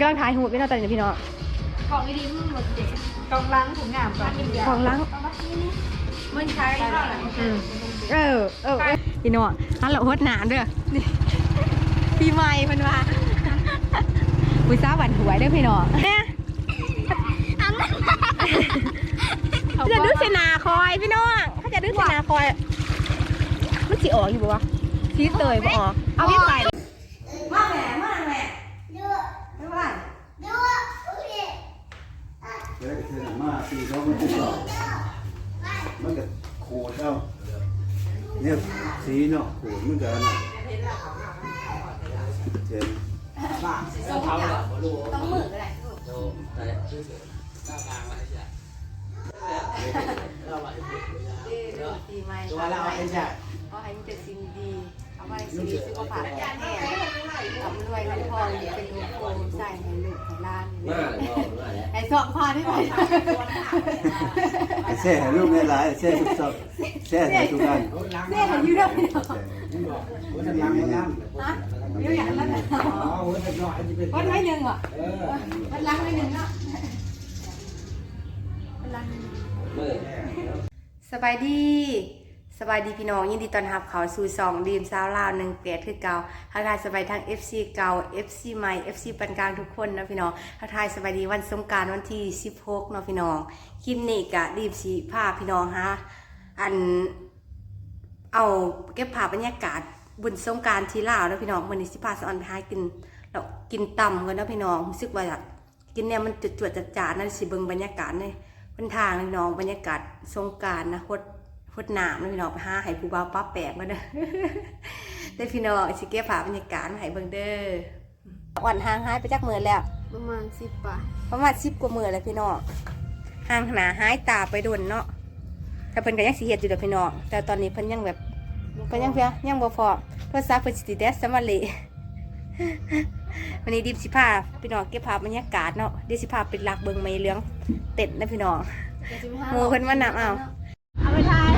กำลังถ่ายหูปไม่น่าตอนนี้พี่น้องกล่องดีๆมึงหมดเด็กกองล้างถุงงามก่อนของล้างมึงใช้เท่าไหร่อืมเออเออเออพี่น้องฮัลโหลโคตรหนานเด้อนี่ปีใหม่เพิ่นว่าปุ้ยซ้าหวันหวยเด้อพี่น้องเนี่ยเขาจะดึกเสนาคอยพี่น้องเขาจะดึกเสนาคอยมันสิออกอยู่บ่วะสีเตยบ่ออกเอาพี่ไปมาแม่มาแม่ไม่ไหว เดี๋ยวเธ อมาปีเขามันติดต่อกมันก็โขดเอาเนี่ยสีเนาะโขดมันก็อันนั้นเห็นต้องมืออะไรปีใหม่ตัวเราเองจ้ะขอให้มีแต่สิ่งดี เอาไว้สิ่งดีสุขภาพแข็งแรงทำรวยเงินทองเป็นลูกโป่งใส่ให้ลูกให้หล้านไอ้สองพอได้ไหมไอ้แช่ให้ลูกในหลายแช่ทุกสับแช่ให้ทุกอันเสียอยู่ด้วยพี่น้องแช่ให้น้ฮะเดี๋ยวอย่างนั้นนะวันไว้หนึ่งอะวันล้างไว้หนึ่งเนาะวันล้างสบายดี สบายดีพี่น้องยินดีต้อนรับเขาสู่ซองดีมสาวลาวหนึ่งเปียดคือเก่าทักทายสบายทั้ง FC เก่า FC ใหม่ FC ปานกลางทุกคนนะพี่น้องทักทายสบายดีวันสงการวันที่ 16เนาะพี่น้องคลิปนี้กะดีมสีภาพี่น้องฮะอันเอาเก็บภาพบรรยากาศบุญสงการที่ลาวแล้วพี่น้องวันนี้สิพาสอนไปหากินแล้วกินตำกันนะพี่น้องรู้สึกว่าอยากกินเนี่ยมันจุดจวดจัดจ้านนั่นสิเบิ่งบรรยากาศในบนทางพี่น้องบรรยากาศสงการนะฮดฮ ดน้ำนะพี่น้องไปหาให้ผู้บ่าวป้าแปลกมาเด้อได้พี่น้องสิเก็บภาพบรรยากาศมาให้เบิ่งเด้อวันห่างหายไปจักมือแล้ว ประมาณสิบบาทประมาณสิบกว่ามือแล้วพี่น้องห่างหนาหายตาไปโดนเนาะแต่เพิ่นก็ยังสิเฮ็ดอยู่เด้อพี่น้องแต่ตอนนี้เพิ่นยังแบบก็ยังเพียยังบ่พอโทรศัพท์เพิ่นสิติดแดสสมาเลวันนี้ดิบสิพาพี่น้องเก็บภาพบรรยากาศเนาะเดี๋ยวสิพาไปลักเบิ่งไม้เหลืองเต็ดนะพี่น้องหมู่เพิ่นมานำเอาเอาไปทาย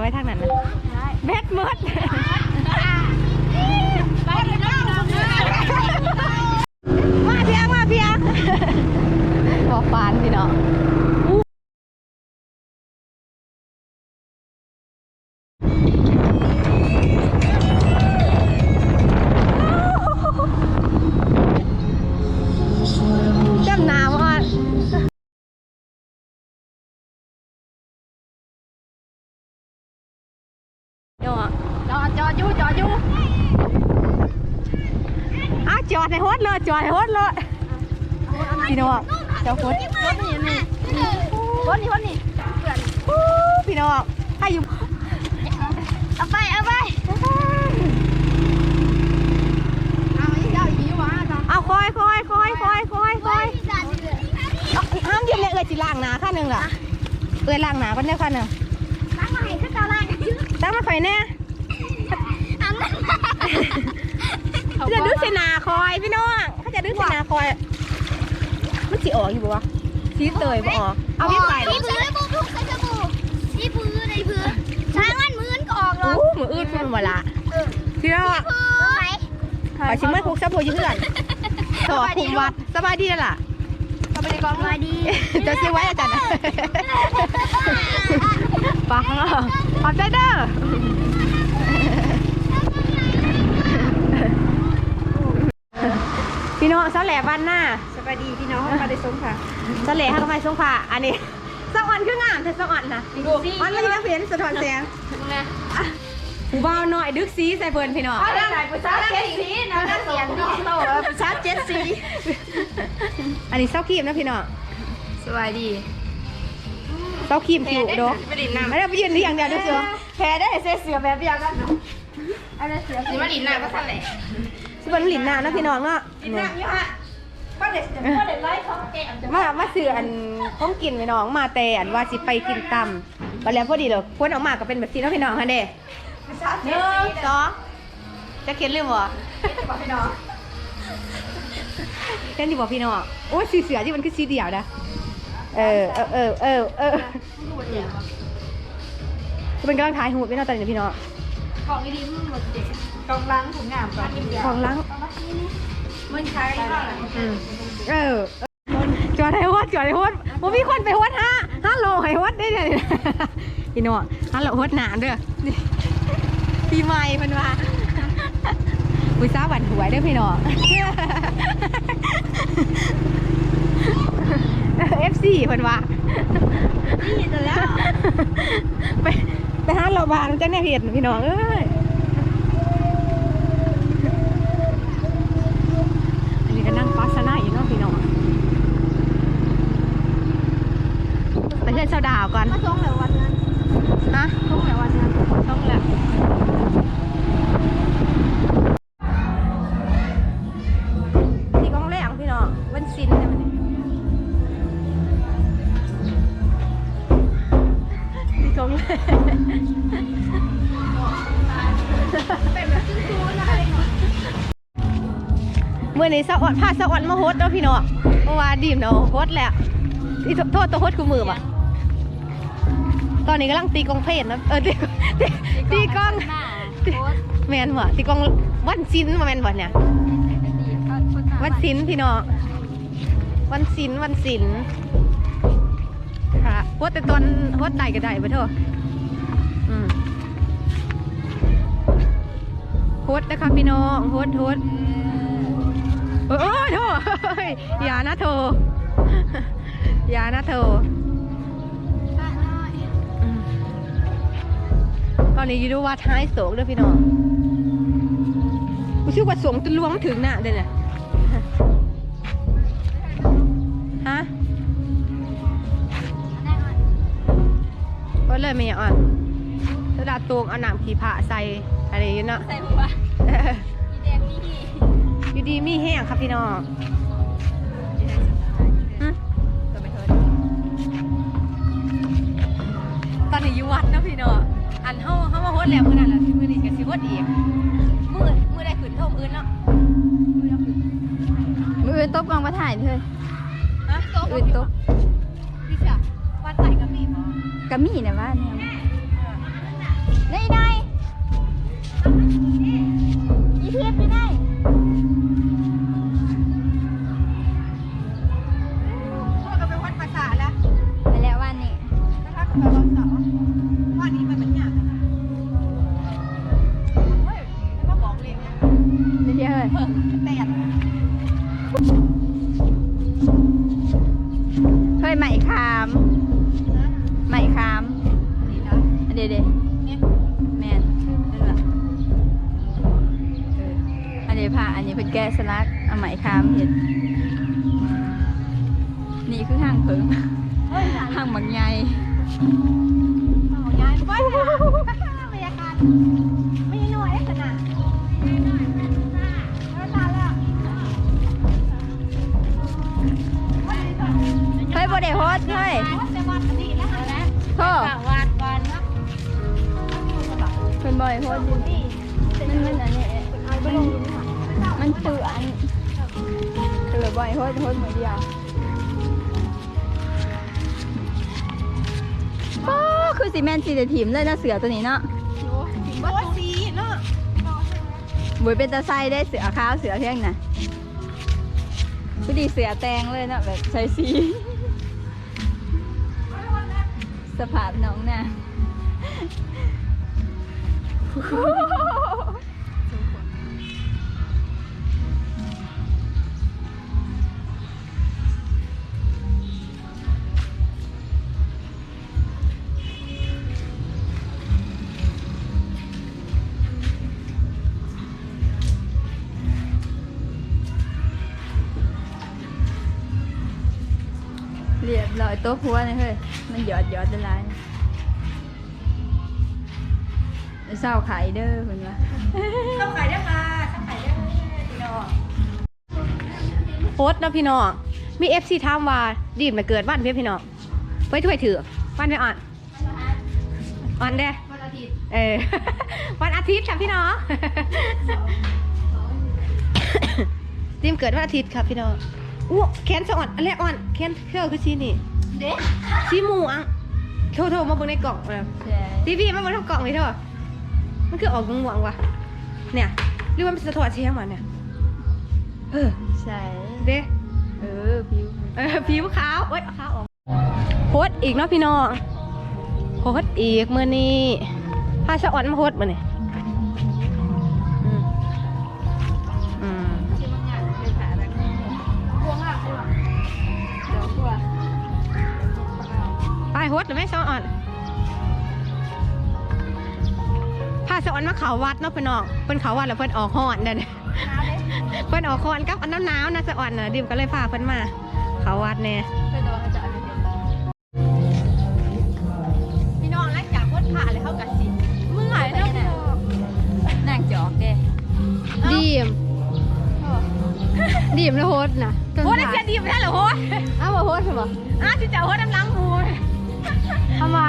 ไปได้อยู่บ่ไว้ทางนั้นนะแบดมดมาเพียงมาเพียงบอกฟานพี่น้อง ดในโฮสเลยจอดในโฮสเลยพี่น้องเจ้าโฮสคนนี่นี่คนนี่คนนี่เพื่อนอู้พี่น้องให้อยู่เอาไปเอาไปเอาอีกเจ้าอีกวะจ้ะเอาคอยคอยคอยคอยคอยคอยเอาห้ามยืนเลยเอ่ยจิล่างหนาข้างหนึ่งล่ะเอ่ยล่างหนาก็เนี่ยข้างหนึ่งล้างมาให้ขึ้นเจ้าล่างตั้งมาคอยแน่อันนั้น เขาจะดึงเสนาคอยพี่น้องเขาจะดึงเสนาคอย มันสีออกอยู่บ่วะสีเตยบ่ออก เอาพี่ไปสีพื้นบุกบุกใส่จมูกสีพื้นในพื้นช้างมันมือนก็ออกหรออู้มืออืดมันหมดละพี่น้องพื้นไหมขอชิมเมื่อคุกซับโพยืเพื่อนต่อคุมวัดสบายดีล่ะเข้าไปในกองมาดีจะซื้อไว้อาจารย์นะปังอะขอบใจเด้อ พี่น้องเสาแหล่บ้านหน้าสบายดีพี่น้องมาได้สมค่ะเสาแหล่เขาก็ไม่ส่งผ่าอันนี้สองอันคืองามแต่สองอันนะอันแล้วยังเห็นสะท้อนแสงผู้บ่าวน้อยดึกสีใส่เพิ่นพี่น้องอะไรไหนกูชาเจ็ดสีนะก็เสียงดีโตกูชาเจ็ดสีอันนี้เซาครีมนะพี่น้องสวัสดีเซาครีมผิวโดไม่ดินน้ำไม่ได้ไปยืนที่อย่างเดียวด้วยเสือแพ้ได้เสียเสือแบบเดียวกันอันนั้นเสือนี่มาดินน้ำก็สั่นแหละ สิเป็นหลินหน้านะพี่น้องเนาะดินน้ำยี่ห้อป้าเด็ดป้าเด็ดไล่เขาแกมจะมามาซื้ออันของกินพี่น้องมาแต่อันว่าสิไปกินตำก็แล้วพอดีเลยควรออกมาก็เป็นแบบนี้เนาะพี่น้องฮะเด้ชาหเจ็นึ่ดงสีสองจะเขียนลืมบ่บอกพี่น้องเขียนอยู่บ่พี่น้องโอ้ยสีเสือที่มันคือสีเดียวนะเออเออเออเออเออจะเป็นกำลังถ่ายหูพี่น้องตอนนี้พี่น้องของดีมึงหมดเด็ก กองล้างถุงงามก่อนของล้างมันใช้อะไรอืมเออจอดให้ฮวดจอดให้ฮวดว่ามีคนไปฮวดห้าห้าโลให้ฮวดได้เลยพี่น้องห้าโลฮวดหนานเด้อนี่ปีใหม่เพิ่นว่าอุ้ยซ้าหวันหวยเด้อพี่น้องเอฟซีเพิ่นว่านี่แต่แล้ว ไปไปหาเราบานจังเนี่ยเห็นพี่น้องเอ้ยอันนี้ก็นั่งปัสสนาอยู่เนาะพี่น้องไปเล่นเสาดาวก่อนมาส่งแล้ววันนั้นนะส่งแล้ววันนั้นต้องแหละที่กองแรงพี่น้องวันซินเนี่ยมันนี่ที่กองแรงเมื่อนี้สะอดพาสะอดมาโฮสเนาะพี่น้องเพราะว่าดีมเนาะโฮสแหละที่โทษตัวโฮสคือมือป่ะ ตอนนี้กำลังตีกลองเพลนนะเออตีตีตีกลองตีแมนบ่ตีกลองวันซินมาแมนบ่เนี่ยวันซินพี่น้องวันซินวันซินค่ะโฮดแต่ตอนโฮดใดก็ได้บ่เถอะอืมโฮดนะคะพี่น้องโฮดโฮดโอ้ยโถเฮ้ยอย่านะโถอย่านะโถ ตอนนี้อยูดูว่าท้ายโศกเด้วยพี่น้องกูชื่อว่าสงจนลวงถึงน่ะเดี๋ยวเนี่ยฮะก็เลยไม่อยากอ่อนสดาตวงเอาหนังผีผาใส่อะไรอยู่เนาะใส่หัวเออแดงนี่อยู่ดีมีแห้งครับพี่น้องหึตัวไปเถิดตอนนี้อยู่วัดเนาะพี่น้อง อันเฮาเฮามาโฮดแล้วมื้อนั้นล่ะมื้อนี้ก็สิโฮดอีกมื้อมื้อได้ขึ้นเท่ามื้ออื่นเนาะมือตบกองมาถ่ายเถอะฮะอื่นตบพี่เสียวัดไต่กับมีบ่กะมี่นะว่าเนี่ยได้ได้ยี่เทียบไปได้พวกก็ไปวัดภาษาแล้วไปแล้ววันนี้นะคะก็ไปวัดเสาวัางเพิงเฮ้ยห้างบางใหญ่เอาย้ายไปนะบรรยากาศไม่ใช่น้อยขนาดไม่น้อยไม่นานแล้วเฮ้ยโบเดโฮสเฮ้ยแต่วัดนี้แล้วนะโทษวัดวันนะเป็นบอยโฮสอยู่นี่มันมันอันนี้มันเปื่อนเปื่อนบอยโฮสโฮสมือเดียว คือซีเมนต์ซีเดทีมเลยนะเสือตัวนี้เนาะวัดสีเนาะบุยเป็นตาไซได้เสือขาวเสือเที่ยงนะพอดีเสือแตงเลยเนาะแบบใส่สีสภาพน้องน่ะ ต๊ะพัวนี่เฮ้ย มันหยอดหยอดได้หลายไอ้เศร้าขายเด้อเพิ่นว่าเข้าขายได้ค่ะเข้าขายได้พี่น้องโพสต์เนาะพี่น้อง มีเอฟซีถามว่าดีมมาเกิดวันเพียพี่น้องไว้ถ้วยถือวันไม่อ่อนอ่อนเด้วันอาทิตย์ เออ วันอาทิตย์ค่ะพี่น้องดีมเกิดวันอาทิตย์ครับพี่น้องอู้แขนสะอ่อนอันแรกอ่อนแขนเครื่องคือชีนี่ เด็กชีหมูอังโทรโทรมาเบิ่งในกล่องเลยใช่พี่พี่มาเบิ่งในกล่องเลยเถอะมันคือออกม่วงๆว่ะเนี่ยหรือว่ามันสะท้อนเชียงมาเนี่ยเออใช่เด้เออผิวเออผิวขาวเอ้ยเอาขาวออกโพสต์อีกเนาะพี่น้องโพสต์อีกมื้อนี้พาสะอ่อนมาโพสต์มื้อนี้อื ไปโพสต์หรือไม่สะอ่อนพาสะอ่อนมาเขาวัดเนาะพี่น้องเพิ่นเขาวัดแล้วเพิ่นออกฮ้อนเด้อเนี่ยเพิ่นออกฮ้อนกับอันน้ำหนาวนะสะอ่อนน่ะดิมก็เลยพาเพิ่นมา เขาวัดแน่เพื่อนว่าเขาจะเอาไปเรียนพี่น้องหลังจากโพสต์ผ่าเลยเขากัดสิเมื่อยเนาะพี่น้องนางจอกเด้ดีมดีมแล้วโฮสนะต้นโฮสขาจะดีมแท้เหรอโฮสอ้าวบ่โพสต์เหรออ้าวที่จะโฮสน้ำล้างมู เอามา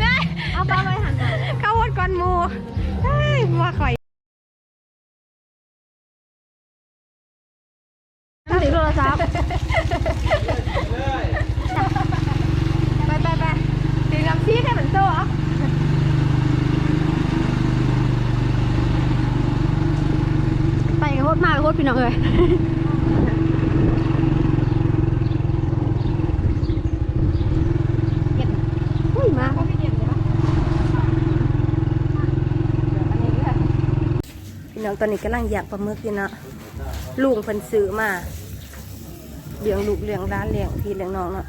ได้เอาปลาไว้หันมาเข้าโฮสก่อนมูเฮ้ยว่าข่อยตั้งติดโทรศัพท์ไปไปไปตีน้ำซีให้เหมือนโซ่เหรอไปกับโพสต์มากับโพสต์พี่น้องเลยอุ้ยมา พี่น้อง ตอนนี้กำลังอยากปลาหมึกอยู่เนาะลุงเพิ่นซื้อมาเลี้ยงลูกเลี้ยงร้านเลี้ยงพี่เลี้ยงน้องเนาะ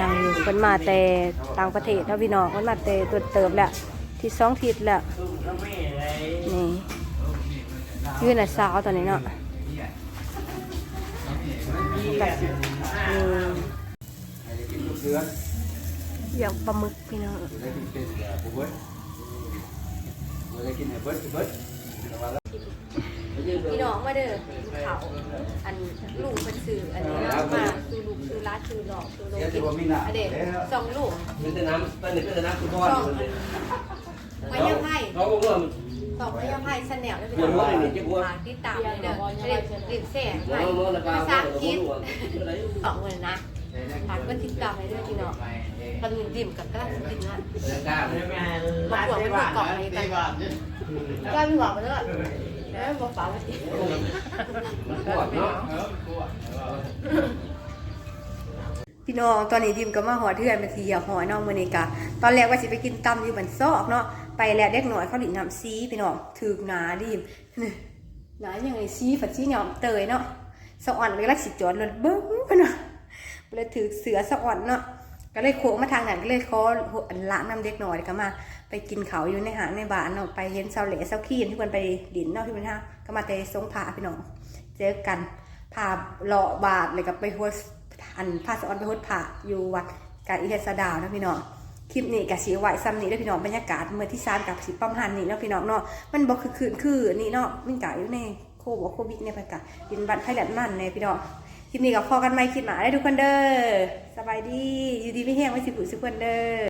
นางอยู่เพิ่นมาแต่ต่างประเทศเนาะพี่น้องเพิ่นมาแต่ตัวเติบแหล้วที่สองทิศแล้วนี่ยืนน่ะสาวตอนนี้เนาะแบบนี่เดือนเลี้ยงปลาหมึกพี่น้อง ได้กินเป็นบุเบิ้ลได้กินเบิ้ลเบิ้ลพี่น้องมาเด้อเขาอันลูกเพิ่นซื้ออันนี้เนาะมาซื้อลูกซื้อร้านซื้อหลอกซื้อโลกินอันเด็กสองลูกเป็นแต่น้ำตอนนี้เป็นแต่น้ำคุณพ่อสองอยู่พยาไพ่เขาบอกว่าสองพยาไพ่ชาแนลได้เป็นปวดหัวเลยนี่เจ็บหัวฝากติดตามเลยเด้อเด็กเด็กแสนหัวไพ่หัวระบาภาดษาอังกฤษหัวอะไรออกเงินนะฝากก็ติดตามเลยเด้อพี่น้อง ตอนนี้ดิ่มกับกระดิ่งกินนะกล้ามาปวดไปปวดเกาะอะไรกันกล้ามีหวังมาเด้อแล้วมาฝากไว้ที่ปวดเนาะพี่น้องตอนนี้ดิมก็มาหอเทือนมาทีเหยียบหอยน้องมือนี้กะตอนแรกว่าสิไปกินตำอยู่บันซอกเนาะไปแล้วเด็กหน่อยเขาดินน้ำซีพี่น้องถือหนาดิมหนาอย่างไงซีฝัดซีเหนียวเตยเนาะสะอ่อนเลยลักสิจอดรถเบิ้งพะเนาะเลยถือเสือสะอ่อนเนาะ ก็เลยโค้งมาทางนั้นก็เลยขออันละน้ำเด็กหน่อยก็มา ไปกินเขาอยู่ในหางในบ้านเนาะไปเห็นเสาเหล่เสาขี้ที่มันไปดินเนาะที่มันห้าก็มาเตะสงผาพี่น้องเจอกันพาเลาะบาทเลยกับไปหัวอันพาสอนไปฮดผ่าอยู่วัดกาอิเทสดาวนะพี่น้องคลิปนี้กับสีไหวซ้ำนี้แล้วพี่น้องบรรยากาศเมื่อที่ซานกับสีป้อมหันนี่เนาะพี่น้องเนาะมันบอกคือคืนคือนี่เนาะมันกะอยู่ในโควิดโควิดเนี่ยไปกะยินบัตรไพ่แหลมมันเนี่ยพี่น้อง คลิปนี้กับพอกันไหมคลิปหมาได้ทุกคนเด้อสบายดี อยู่ดีไม่แห้งไม่สิบุสิเพื่อนเด้อ